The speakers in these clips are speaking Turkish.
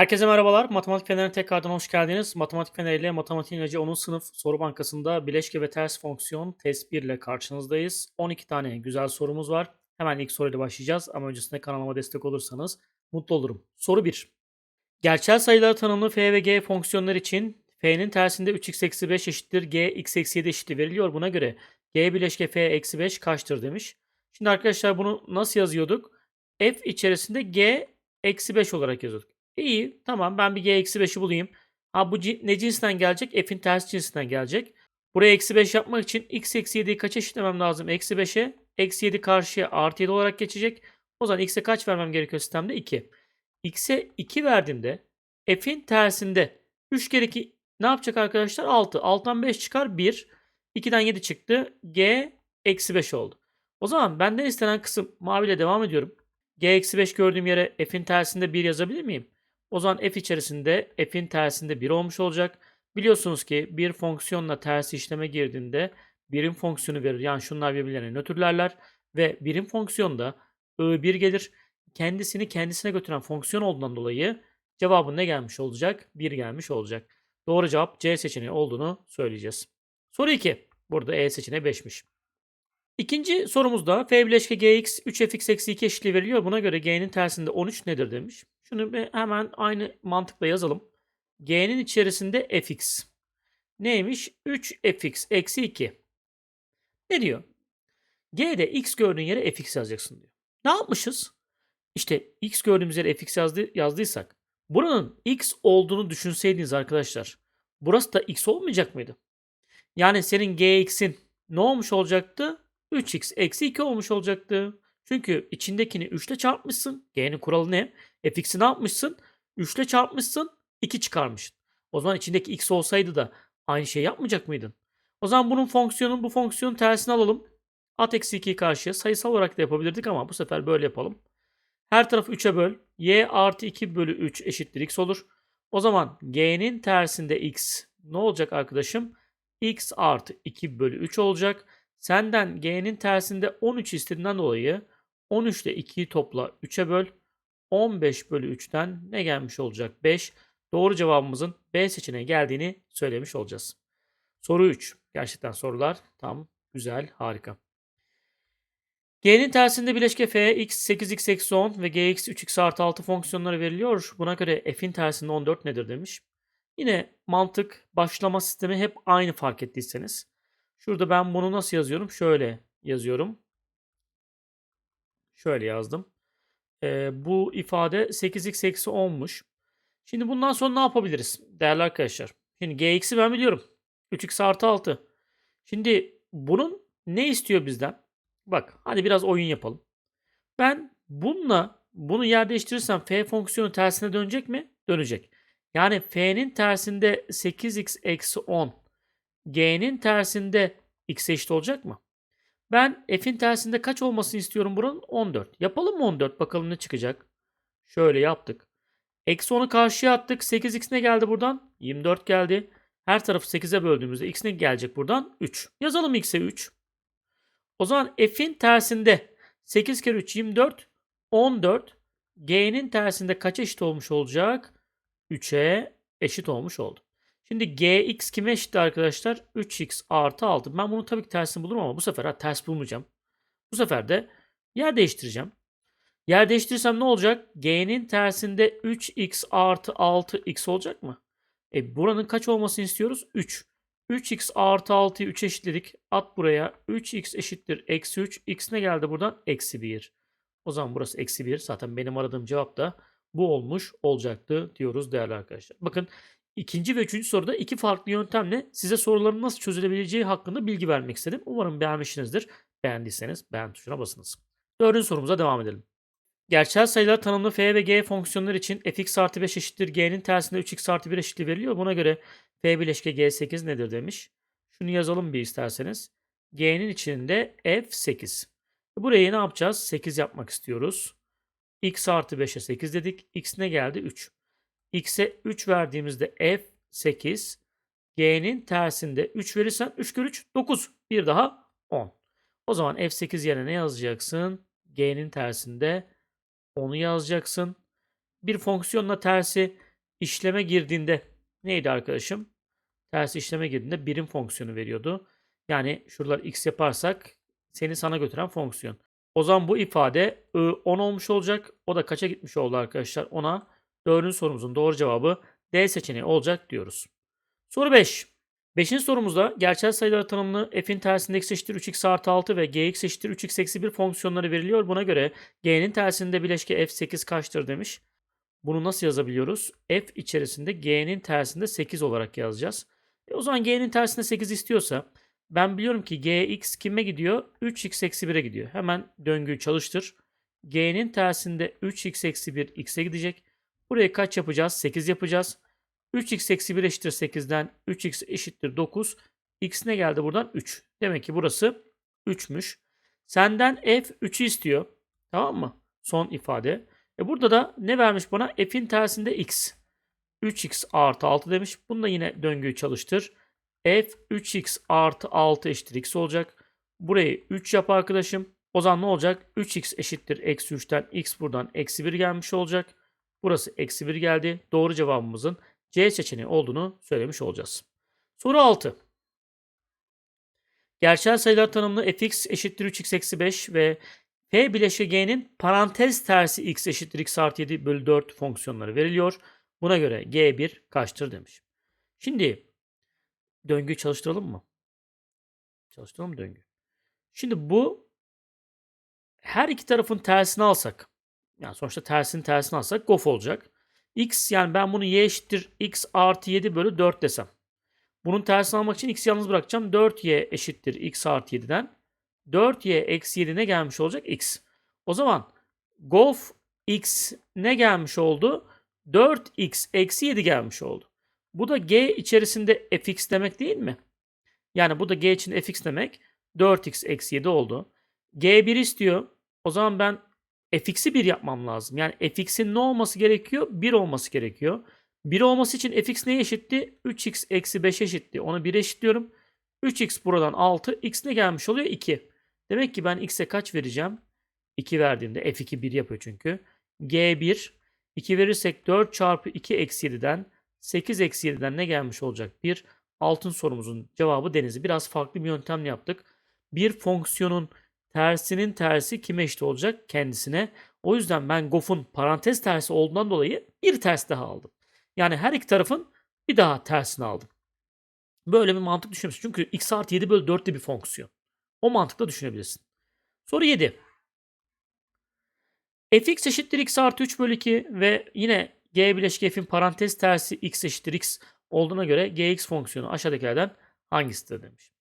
Herkese merhabalar. Matematik Feneri'ne tekrardan hoş geldiniz. Matematik Feneri ile Matematik İlacı 10. sınıf soru bankasında bileşke ve ters fonksiyon test 1 ile karşınızdayız. 12 tane güzel sorumuz var. Hemen ilk soruyla başlayacağız ama öncesinde kanalıma destek olursanız mutlu olurum. Soru 1. Gerçel sayılar tanımlı f ve g fonksiyonlar için f'nin tersinde 3x eksi 5 eşittir g x eksi 7 eşittir veriliyor. Buna göre g bileşke f eksi 5 kaçtır demiş. Şimdi arkadaşlar bunu nasıl yazıyorduk? f içerisinde g eksi 5 olarak yazıyorduk. İyi tamam ben bir g eksi 5'i bulayım. Ha bu ne cinsinden gelecek? F'in ters cinsinden gelecek. Buraya eksi 5 yapmak için x eksi 7'yi kaç eşitlemem lazım? Eksi 5'e. Eksi 7 karşıya artı 7 olarak geçecek. O zaman x'e kaç vermem gerekiyor sistemde? 2. x'e 2 verdiğimde f'in tersinde 3 kere 2 ne yapacak arkadaşlar? 6. 6'dan 5 çıkar 1. 2'den 7 çıktı. g eksi 5 oldu. O zaman benden istenen kısım maviyle devam ediyorum. g eksi 5 gördüğüm yere f'in tersinde 1 yazabilir miyim? O zaman f içerisinde f'in tersinde 1 olmuş olacak. Biliyorsunuz ki bir fonksiyonla ters işleme girdiğinde birim fonksiyonu verir. Yani şunlar birbirlerine nötrlerler ve birim fonksiyonda I1 gelir. Kendisini kendisine götüren fonksiyon olduğundan dolayı cevabın ne gelmiş olacak? 1 gelmiş olacak. Doğru cevap C seçeneği olduğunu söyleyeceğiz. Soru 2. Burada E seçeneği 5'miş. İkinci sorumuzda f bileşke gx 3fx eksi 2 eşitliği veriliyor. Buna göre g'nin tersinde 13 nedir demiş. Şunu hemen aynı mantıkla yazalım. g'nin içerisinde fx. Neymiş? 3fx eksi 2. Ne diyor? g'de x gördüğün yere fx yazacaksın diyor. Ne yapmışız? İşte x gördüğümüz yere fx yazdı, yazdıysak buranın x olduğunu düşünseydiniz arkadaşlar burası da x olmayacak mıydı? Yani senin gx'in ne olmuş olacaktı? 3x eksi 2 olmuş olacaktı. Çünkü içindekini 3 ile çarpmışsın. G'nin kuralı ne? fx'i ne yapmışsın? 3 ile çarpmışsın. 2 çıkarmışsın. O zaman içindeki x olsaydı da aynı şeyi yapmayacak mıydın? O zaman bunun fonksiyonun bu fonksiyonun tersini alalım. At eksi 2'yi karşıya sayısal olarak da yapabilirdik ama bu sefer böyle yapalım. Her tarafı 3'e böl. y artı 2 bölü 3 eşittir x olur. O zaman g'nin tersinde x ne olacak arkadaşım? x artı 2 bölü 3 olacak. Senden g'nin tersinde 13 istediğinden dolayı 13 ile 2'yi topla 3'e böl. 15 bölü 3'ten ne gelmiş olacak? 5. Doğru cevabımızın B seçeneği geldiğini söylemiş olacağız. Soru 3. Gerçekten sorular tam güzel harika. G'nin tersinde bileşke f, x 8x eksi 10 ve gx 3x artı 6 fonksiyonları veriliyor. Buna göre f'in tersinde 14 nedir demiş. Yine mantık başlama sistemi hep aynı fark ettiyseniz. Şurada ben bunu nasıl yazıyorum? Şöyle yazıyorum. Şöyle yazdım. Ee, bu ifade 8x eksi 10'muş. Şimdi bundan sonra ne yapabiliriz değerli arkadaşlar? Şimdi gx'i ben biliyorum. 3x artı 6. Şimdi bunun ne istiyor bizden? Bak hadi biraz oyun yapalım. Ben bununla bunu yer değiştirirsem f fonksiyonu tersine dönecek mi? Dönecek. Yani f'nin tersinde 8x eksi 10 g'nin tersinde x eşit olacak mı? Ben f'in tersinde kaç olmasını istiyorum buranın? 14. Yapalım mı 14? Bakalım ne çıkacak. Şöyle yaptık. Eksi 10'u karşıya attık. 8x ne geldi buradan? 24 geldi. Her tarafı 8'e böldüğümüzde x ne gelecek buradan? 3. Yazalım x'e 3. O zaman f'in tersinde 8 kere 3 24. 14. G'nin tersinde kaç eşit olmuş olacak? 3'e eşit olmuş oldu. Şimdi gx kime eşit arkadaşlar? 3x artı 6. Ben bunu tabii ki tersini bulurum ama bu sefer ha, ters bulmayacağım. Bu sefer de yer değiştireceğim. Yer değiştirirsem ne olacak? g'nin tersinde 3x artı 6x olacak mı? E buranın kaç olmasını istiyoruz? 3. 3x artı 6'yı 3 eşitledik. At buraya. 3x eşittir. Eksi 3. x ne geldi buradan? Eksi 1. O zaman burası eksi 1. Zaten benim aradığım cevap da bu olmuş olacaktı diyoruz değerli arkadaşlar. Bakın ikinci ve üçüncü soruda iki farklı yöntemle size soruların nasıl çözülebileceği hakkında bilgi vermek istedim. Umarım beğenmişsinizdir. Beğendiyseniz beğen tuşuna basınız. Dördüncü sorumuza devam edelim. Gerçel sayılar tanımlı f ve g fonksiyonları için fx artı 5 eşittir g'nin tersinde 3x artı 1 eşitliği veriliyor. Buna göre f bileşke g8 nedir demiş. Şunu yazalım bir isterseniz. g'nin içinde f8. Burayı ne yapacağız? 8 yapmak istiyoruz. x artı 5'e 8 dedik. x ne geldi? 3. x'e 3 verdiğimizde f8 g'nin tersinde 3 verirsen 3 kere 3 9. Bir daha 10. O zaman f8 yerine ne yazacaksın? g'nin tersinde 10'u yazacaksın. Bir fonksiyonla tersi işleme girdiğinde neydi arkadaşım? Ters işleme girdiğinde birim fonksiyonu veriyordu. Yani şuralar x yaparsak seni sana götüren fonksiyon. O zaman bu ifade I 10 olmuş olacak. O da kaça gitmiş oldu arkadaşlar? Ona dördüncü sorumuzun doğru cevabı D seçeneği olacak diyoruz. Soru 5. Beşinci sorumuzda gerçel sayılar tanımlı f'in tersinde x eşittir 3x artı 6 ve gx eşittir 3x eksi 1 fonksiyonları veriliyor. Buna göre g'nin tersinde bileşke f8 kaçtır demiş. Bunu nasıl yazabiliyoruz? f içerisinde g'nin tersinde 8 olarak yazacağız. E o zaman g'nin tersinde 8 istiyorsa ben biliyorum ki gx kime gidiyor? 3x eksi 1'e gidiyor. Hemen döngüyü çalıştır. g'nin tersinde 3x eksi 1 x'e gidecek. Burayı kaç yapacağız? 8 yapacağız. 3x eksi 1 eşittir 8'den 3x eşittir 9. x ne geldi buradan? 3. Demek ki burası 3'müş. Senden f 3'ü istiyor. Tamam mı? Son ifade. E burada da ne vermiş bana? f'in tersinde x. 3x artı 6 demiş. Bunu yine döngüyü çalıştır. f 3x artı 6 eşittir x olacak. Burayı 3 yap arkadaşım. O zaman ne olacak? 3x eşittir eksi 3'ten x buradan eksi 1 gelmiş olacak. Burası eksi 1 geldi. Doğru cevabımızın C seçeneği olduğunu söylemiş olacağız. Soru 6. Gerçel sayılar tanımlı fx eşittir 3x eksi 5 ve f bileşke g'nin parantez tersi x eşittir x artı 7 bölü 4 fonksiyonları veriliyor. Buna göre g1 kaçtır demiş. Şimdi döngüyü çalıştıralım mı? Çalıştıralım döngü? Şimdi bu her iki tarafın tersini alsak yani sonuçta tersini tersini alsak gof olacak. x yani ben bunu y eşittir x artı 7 bölü 4 desem. Bunun tersini almak için x yalnız bırakacağım. 4y eşittir x artı 7'den. 4y eksi 7 ne gelmiş olacak? x. O zaman gof x ne gelmiş oldu? 4x eksi 7 gelmiş oldu. Bu da g içerisinde fx demek değil mi? Yani bu da g için fx demek. 4x eksi 7 oldu. g1 istiyor. O zaman ben fx'i 1 yapmam lazım. Yani fx'in ne olması gerekiyor? 1 olması gerekiyor. 1 olması için fx neye eşitti? 3x eksi 5 eşitti. Onu 1 eşitliyorum. 3x buradan 6. x ne gelmiş oluyor? 2. Demek ki ben x'e kaç vereceğim? 2 verdiğimde f2 1 yapıyor çünkü. g1 2 verirsek 4 çarpı 2 eksi 7'den 8 eksi 7'den ne gelmiş olacak? 1. Altın sorumuzun cevabı denizi. Biraz farklı bir yöntemle yaptık. Bir fonksiyonun tersinin tersi kime eşit olacak? Kendisine. O yüzden ben Goff'un parantez tersi olduğundan dolayı bir ters daha aldım. Yani her iki tarafın bir daha tersini aldım. Böyle bir mantık düşünüyorsun. Çünkü x artı 7 bölü 4 de bir fonksiyon. O mantıkla düşünebilirsin. Soru 7. fx eşittir x artı 3 bölü 2 ve yine g bileşik f'in parantez tersi x eşittir x olduğuna göre gx fonksiyonu aşağıdakilerden hangisidir demiş.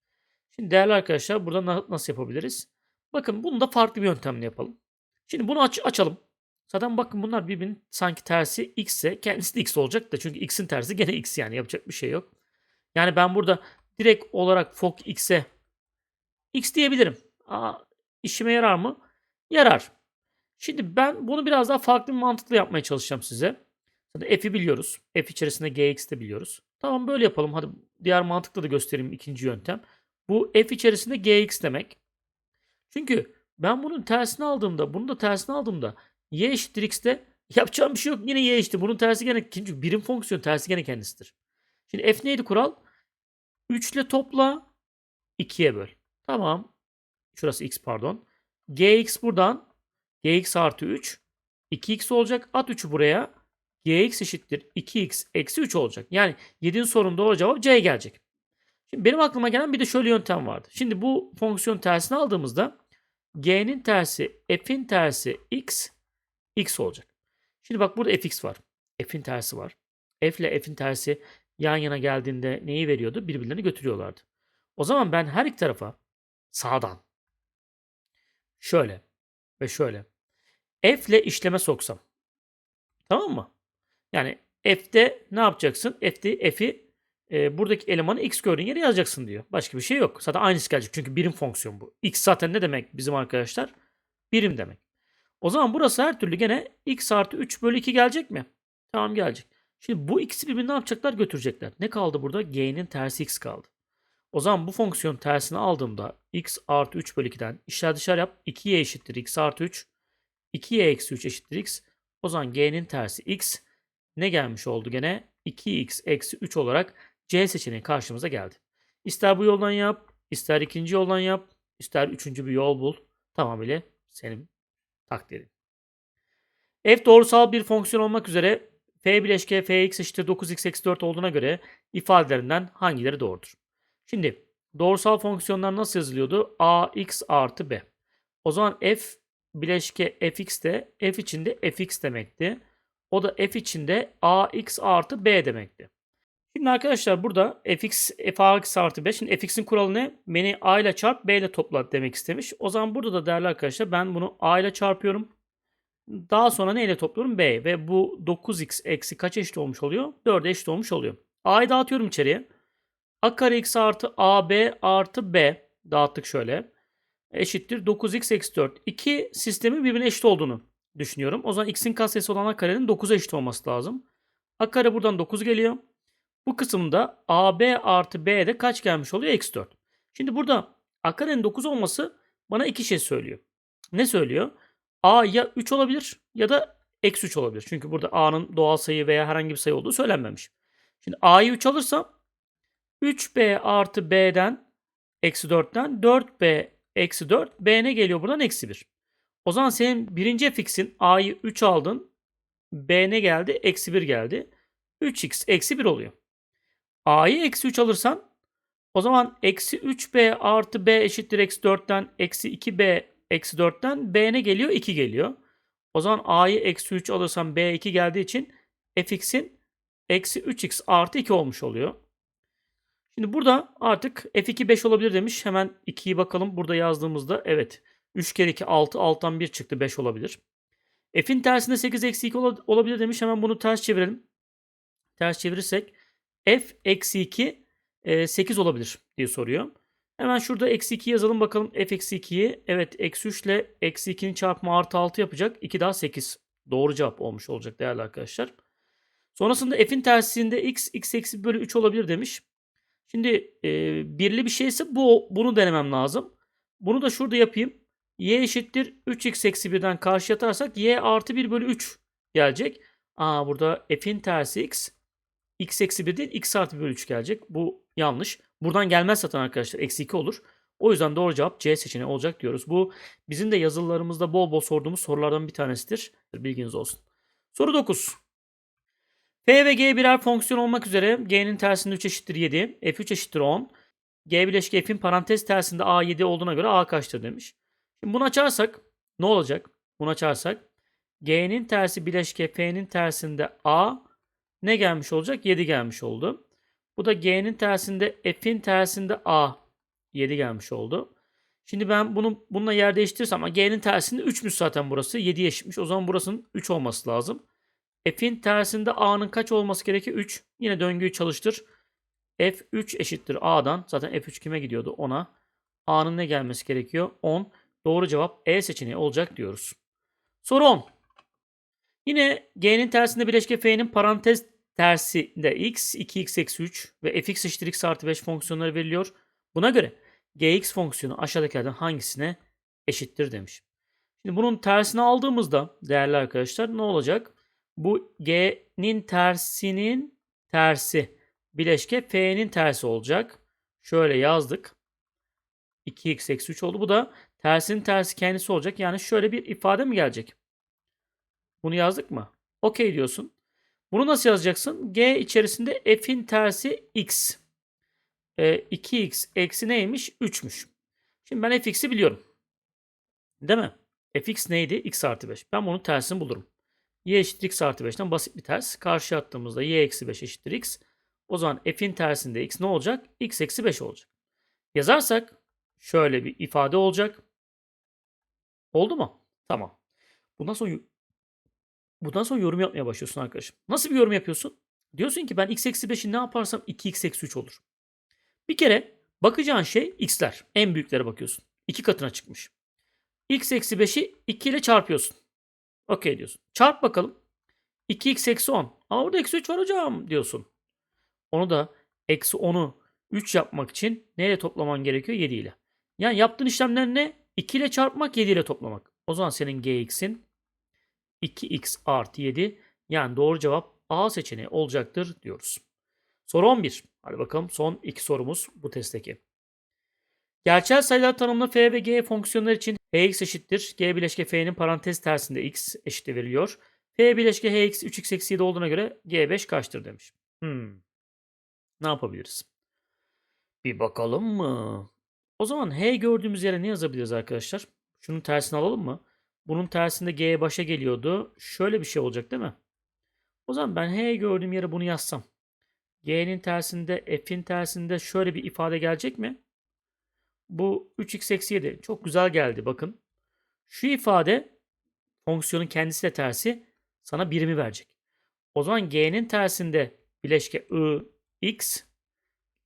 Şimdi değerli arkadaşlar burada nasıl yapabiliriz? Bakın bunu da farklı bir yöntemle yapalım. Şimdi bunu aç açalım. Zaten bakın bunlar birbirinin sanki tersi x ise kendisi de x olacak da çünkü x'in tersi gene x yani yapacak bir şey yok. Yani ben burada direkt olarak fok x'e x diyebilirim. Aa, işime yarar mı? Yarar. Şimdi ben bunu biraz daha farklı bir mantıkla yapmaya çalışacağım size. Zaten f'i biliyoruz. F içerisinde gx de biliyoruz. Tamam böyle yapalım. Hadi diğer mantıkla da göstereyim ikinci yöntem. Bu f içerisinde gx demek. Çünkü ben bunun tersini aldığımda, bunu da tersini aldığımda y eşittir x'te yapacağım bir şey yok. Yine y eşittir. Bunun tersi gene çünkü birim fonksiyon tersi gene kendisidir. Şimdi f neydi kural? 3 ile topla 2'ye böl. Tamam. Şurası x pardon. gx buradan gx artı 3 2x olacak. At 3'ü buraya. gx eşittir 2x eksi 3 olacak. Yani 7'nin sorununda o cevap c gelecek. Şimdi benim aklıma gelen bir de şöyle yöntem vardı. Şimdi bu fonksiyon tersini aldığımızda g'nin tersi f'in tersi x x olacak. Şimdi bak burada fx var. F'in tersi var. F ile f'in tersi yan yana geldiğinde neyi veriyordu? Birbirlerini götürüyorlardı. O zaman ben her iki tarafa sağdan şöyle ve şöyle f ile işleme soksam. Tamam mı? Yani f'de ne yapacaksın? F'de f'i e, buradaki elemanı x gördüğün yere yazacaksın diyor. Başka bir şey yok. Zaten aynısı gelecek. Çünkü birim fonksiyon bu. x zaten ne demek bizim arkadaşlar? Birim demek. O zaman burası her türlü gene x artı 3 bölü 2 gelecek mi? Tamam gelecek. Şimdi bu x'i birbirine ne yapacaklar? Götürecekler. Ne kaldı burada? g'nin tersi x kaldı. O zaman bu fonksiyon tersini aldığımda x artı 3 bölü 2'den işler dışarı yap. 2y eşittir x artı 3. 2y eksi 3 eşittir x. O zaman g'nin tersi x. ne gelmiş oldu gene? 2x eksi 3 olarak C seçeneği karşımıza geldi. İster bu yoldan yap, ister ikinci yoldan yap, ister üçüncü bir yol bul. Tamamıyla senin takdirin. F doğrusal bir fonksiyon olmak üzere f bileşke fx eşittir 9x eksi 4 olduğuna göre ifadelerinden hangileri doğrudur? Şimdi doğrusal fonksiyonlar nasıl yazılıyordu? ax artı b. O zaman f bileşke fx de f içinde fx demekti. O da f içinde ax artı b demekti. Şimdi arkadaşlar burada fx, fax artı b. Şimdi fx'in kuralı ne? Beni a ile çarp b ile topla demek istemiş. O zaman burada da değerli arkadaşlar ben bunu a ile çarpıyorum. Daha sonra neyle topluyorum? B. Ve bu 9x eksi kaç eşit olmuş oluyor? 4'e eşit olmuş oluyor. A'yı dağıtıyorum içeriye. A kare x artı AB artı B dağıttık şöyle. Eşittir 9x eksi 4. İki sistemin birbirine eşit olduğunu düşünüyorum. O zaman x'in katsayısı olan a karenin 9'a eşit olması lazım. A kare buradan 9 geliyor. Bu kısımda AB artı B'de kaç gelmiş oluyor? Eksi 4. Şimdi burada a karenin 9 olması bana iki şey söylüyor. Ne söylüyor? A ya 3 olabilir ya da eksi 3 olabilir. Çünkü burada A'nın doğal sayı veya herhangi bir sayı olduğu söylenmemiş. Şimdi A'yı 3 alırsam 3B artı B'den eksi 4'ten 4B eksi 4. B ne geliyor buradan? Eksi 1. O zaman senin birinci fx'in A'yı 3 aldın. B ne geldi? Eksi 1 geldi. 3x eksi 1 oluyor. A'yı eksi 3 alırsan o zaman eksi 3B artı B eşittir eksi 4'ten eksi 2B eksi 4'ten B ne geliyor? 2 geliyor. O zaman A'yı eksi 3 alırsam B 2 geldiği için fx'in eksi 3x artı 2 olmuş oluyor. Şimdi burada artık f2 5 olabilir demiş. Hemen 2'yi bakalım. Burada yazdığımızda evet 3 kere 2 6 6'dan 1 çıktı 5 olabilir. F'in tersinde 8 eksi 2 olabilir demiş. Hemen bunu ters çevirelim. Ters çevirirsek f eksi 2 8 olabilir diye soruyor. Hemen şurada eksi 2 yazalım bakalım f eksi 2'yi. Evet eksi 3 ile eksi 2'nin çarpımı artı 6 yapacak. 2 daha 8. Doğru cevap olmuş olacak değerli arkadaşlar. Sonrasında f'in tersinde x, x eksi bölü 3 olabilir demiş. Şimdi e, birli bir şeyse bu bunu denemem lazım. Bunu da şurada yapayım. y eşittir 3x eksi 1'den karşı atarsak y artı 1 bölü 3 gelecek. Aa burada f'in tersi x. x eksi 1 değil x artı 1 bölü 3 gelecek. Bu yanlış. Buradan gelmez zaten arkadaşlar. Eksi 2 olur. O yüzden doğru cevap C seçeneği olacak diyoruz. Bu bizim de yazılılarımızda bol bol sorduğumuz sorulardan bir tanesidir. Bilginiz olsun. Soru 9. F ve G birer fonksiyon olmak üzere G'nin tersinde 3 eşittir 7, F3 eşittir 10. G bileşki F'in parantez tersinde A 7 olduğuna göre A kaçtır demiş. Şimdi bunu açarsak ne olacak? Bunu açarsak G'nin tersi bileşke F'nin tersinde A ne gelmiş olacak? 7 gelmiş oldu. Bu da G'nin tersinde F'in tersinde A 7 gelmiş oldu. Şimdi ben bunu bununla yer değiştirirsem ama G'nin tersinde 3'müş zaten burası. 7 eşitmiş. O zaman burasının 3 olması lazım. F'in tersinde A'nın kaç olması gerekiyor? 3. Yine döngüyü çalıştır. F3 eşittir A'dan. Zaten F3 kime gidiyordu? 10'a. A'nın ne gelmesi gerekiyor? 10. Doğru cevap E seçeneği olacak diyoruz. Soru 10. Yine G'nin tersinde bileşke F'nin parantez tersinde x, 2x eksi 3 ve fx eşittir x artı 5 fonksiyonları veriliyor. Buna göre gx fonksiyonu aşağıdakilerden hangisine eşittir demiş. Şimdi bunun tersini aldığımızda değerli arkadaşlar ne olacak? Bu g'nin tersinin tersi bileşke f'nin tersi olacak. Şöyle yazdık. 2x eksi 3 oldu. Bu da tersinin tersi kendisi olacak. Yani şöyle bir ifade mi gelecek? Bunu yazdık mı? Okey diyorsun. Bunu nasıl yazacaksın? G içerisinde f'in tersi x. E, 2x eksi neymiş? 3'müş. Şimdi ben fx'i biliyorum. Değil mi? fx neydi? x artı 5. Ben bunun tersini bulurum. y eşittir x artı 5'ten basit bir ters. Karşıya attığımızda y eksi 5 eşittir x. O zaman f'in tersinde x ne olacak? x eksi 5 olacak. Yazarsak şöyle bir ifade olacak. Oldu mu? Tamam. Bundan sonra Bundan sonra yorum yapmaya başlıyorsun arkadaşım. Nasıl bir yorum yapıyorsun? Diyorsun ki ben x eksi 5'i ne yaparsam 2x eksi 3 olur. Bir kere bakacağın şey x'ler. En büyüklere bakıyorsun. 2 katına çıkmış. x eksi 5'i 2 ile çarpıyorsun. Okey diyorsun. Çarp bakalım. 2x eksi 10. Ama burada eksi 3 var hocam diyorsun. Onu da eksi 10'u 3 yapmak için neyle toplaman gerekiyor? 7 ile. Yani yaptığın işlemler ne? 2 ile çarpmak 7 ile toplamak. O zaman senin gx'in 2x artı 7 yani doğru cevap A seçeneği olacaktır diyoruz. Soru 11. Hadi bakalım son iki sorumuz bu testteki. Gerçel sayılar tanımlı f ve g fonksiyonları için hx eşittir. g bileşke f'nin parantez tersinde x eşittir veriliyor. f bileşke hx 3x eksi 7 olduğuna göre g5 kaçtır demiş. Hmm. Ne yapabiliriz? Bir bakalım mı? O zaman h gördüğümüz yere ne yazabiliriz arkadaşlar? Şunun tersini alalım mı? Bunun tersinde g başa geliyordu. Şöyle bir şey olacak değil mi? O zaman ben h gördüğüm yere bunu yazsam. g'nin tersinde f'in tersinde şöyle bir ifade gelecek mi? Bu 3x eksi 7 çok güzel geldi bakın. Şu ifade fonksiyonun kendisi de tersi sana birimi verecek. O zaman g'nin tersinde bileşke i x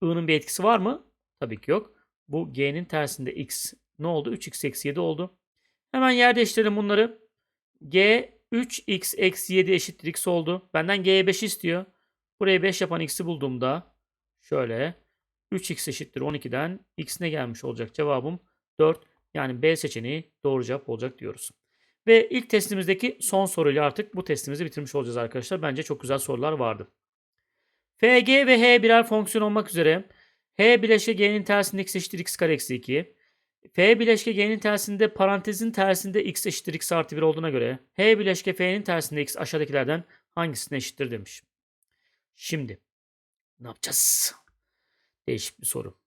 i'nın bir etkisi var mı? Tabii ki yok. Bu g'nin tersinde x ne oldu? 3x eksi 7 oldu. Hemen yer değiştirelim bunları. g 3x eksi 7 eşittir x oldu. Benden g'ye 5 istiyor. Buraya 5 yapan x'i bulduğumda şöyle 3x eşittir 12'den x ne gelmiş olacak? Cevabım 4. Yani B seçeneği doğru cevap olacak diyoruz. Ve ilk testimizdeki son soruyla artık bu testimizi bitirmiş olacağız arkadaşlar. Bence çok güzel sorular vardı. FG ve H birer fonksiyon olmak üzere H bileşke G'nin tersinde eşittir x kare eksi 2. F bileşke G'nin tersinde parantezin tersinde x eşittir x artı 1 olduğuna göre H bileşke F'nin tersinde x aşağıdakilerden hangisine eşittir demiş. Şimdi ne yapacağız? Değişik bir soru.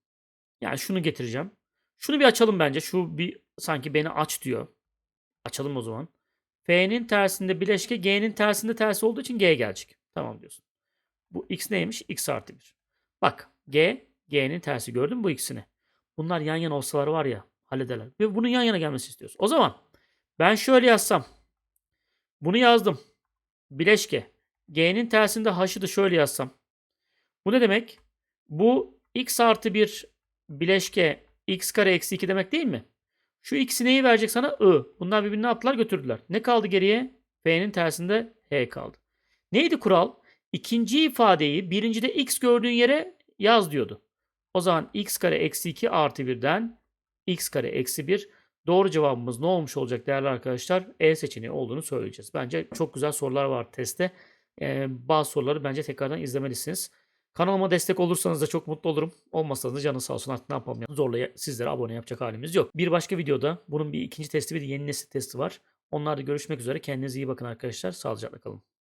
Yani şunu getireceğim. Şunu bir açalım bence. Şu bir sanki beni aç diyor. Açalım o zaman. F'nin tersinde bileşke G'nin tersinde tersi olduğu için G gelecek. Tamam diyorsun. Bu X neymiş? X artı 1. Bak G, G'nin tersi gördün mü bu ikisini? Bunlar yan yana olsalar var ya hallederler. Ve bunun yan yana gelmesi istiyoruz. O zaman ben şöyle yazsam. Bunu yazdım. Bileşke. G'nin tersinde H'ı da şöyle yazsam. Bu ne demek? Bu x artı 1 bileşke x kare eksi 2 demek değil mi? Şu x'i neyi verecek sana? I. Bunlar birbirine attılar götürdüler. Ne kaldı geriye? F'nin tersinde h kaldı. Neydi kural? İkinci ifadeyi birincide x gördüğün yere yaz diyordu. O zaman x kare eksi 2 artı 1'den x kare eksi 1 doğru cevabımız ne olmuş olacak değerli arkadaşlar? E seçeneği olduğunu söyleyeceğiz. Bence çok güzel sorular var testte. Ee, bazı soruları bence tekrardan izlemelisiniz. Kanalıma destek olursanız da çok mutlu olurum. Olmazsanız da canı sağ olsun artık ne yapalım ya. Zorla sizlere abone yapacak halimiz yok. Bir başka videoda bunun bir ikinci testi bir de yeni nesil testi var. Onlarda görüşmek üzere. Kendinize iyi bakın arkadaşlar. Sağlıcakla kalın.